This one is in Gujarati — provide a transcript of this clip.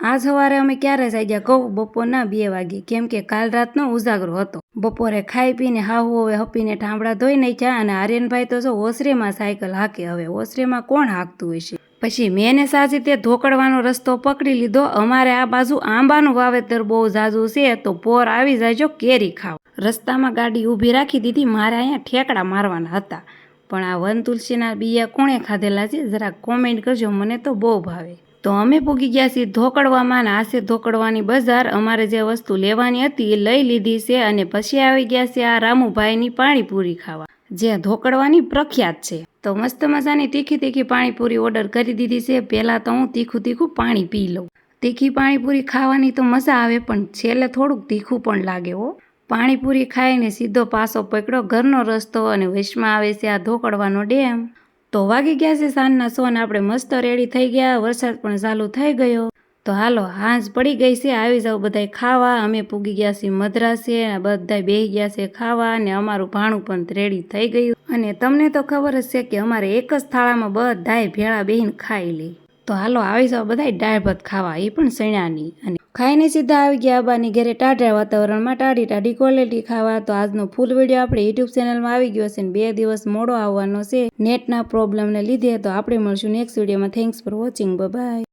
આજ સવારે અમે ક્યારે જાગ્યા કહું? બપોરના બે વાગે. કેમ કે કાલ રાતનો ઉજાગરો હતો. બપોરે ખાઈ પીને હાહુ હવે હપીને ઠામડા ધોઈ નાખ્યા અને આર્યનભાઈ તો જો ઓસરેમાં સાયકલ હાકે. હવે ઓસરેમાં કોણ હાંકતું હશે? પછી મેં સાજી તે ધોકડવાનો રસ્તો પકડી લીધો. અમારે આ બાજુ આંબાનું વાવેતર બહુ ઝાઝું છે તો પોર આવી જાયજો કેરી ખાવ. રસ્તામાં ગાડી ઊભી રાખી દીધી. મારે અહીંયા ઠેકડા મારવાના હતા. પણ આ વન તુલસીના બિયા કોણે ખાધેલા છે? જરા કોમેન્ટ કરજો, મને તો બહુ ભાવે. તો અમે પૂગી ગયા છીએ ધોકડવામાં અને આશે ધોકડવાની બજાર. અમારે જે વસ્તુ લેવાની હતી એ લઈ લીધી છે અને પછી આવી ગયા છે આ રામુભાઈની પાણીપુરી ખાવા. જે ધોકડવાની પ્રખ્યાત છે. તો મસ્ત મજાની તીખી તીખી પાણીપુરી ઓર્ડર કરી દીધી છે. પહેલાં તો હું તીખું તીખું પાણી પી લઉં. તીખી પાણીપુરી ખાવાની તો મજા આવે, પણ છેલ્લે થોડુંક તીખું પણ લાગે હો. પાણીપુરી ખાઈને સીધો પાસો પકડ્યો. ઘરનો રસ્તો અને વૈશમાં આવે છે આ ધોકડવાનો ડેમ. તો વાગી ગયા છે સાંજના સો ને આપણે મસ્ત રેડી થઈ ગયા. વરસાદ પણ ચાલુ થઈ ગયો. તો હાલો, હાંજ પડી ગઈ છે. આવી જાવ બધાય ખાવા. અમે પૂગી ગયા છીએ મદ્રાસે. બધા બેહી ગયા છે ખાવા અને અમારું ભાણું પણ રેડી થઈ ગયું. અને તમને તો ખબર જ છે કે અમારે એક જ થાળામાં બધાય ભેળા બેહીને ખાઈ લે. તો હાલો, આવી જાવ બધાય દાળ ભાત ખાવા. એ પણ સૈણાની અને ખાઈને સીધા આવી ગયા, બાની ઘરે ટાઢા વાતાવરણમાં ટાઢી ટાઢી ક્વોલિટી ખાવા. તો આજનો ફૂલ વીડિયો આપણે યુટ્યુબ ચેનલમાં આવી ગયો છે ને બે દિવસ મોડો આવવાનો છે. નેટના પ્રોબ્લેમને લીધે તો આપણે મળશું નેક્સ્ટ વિડીયોમાં થેન્ક્સ ફોર વોચિંગ બાય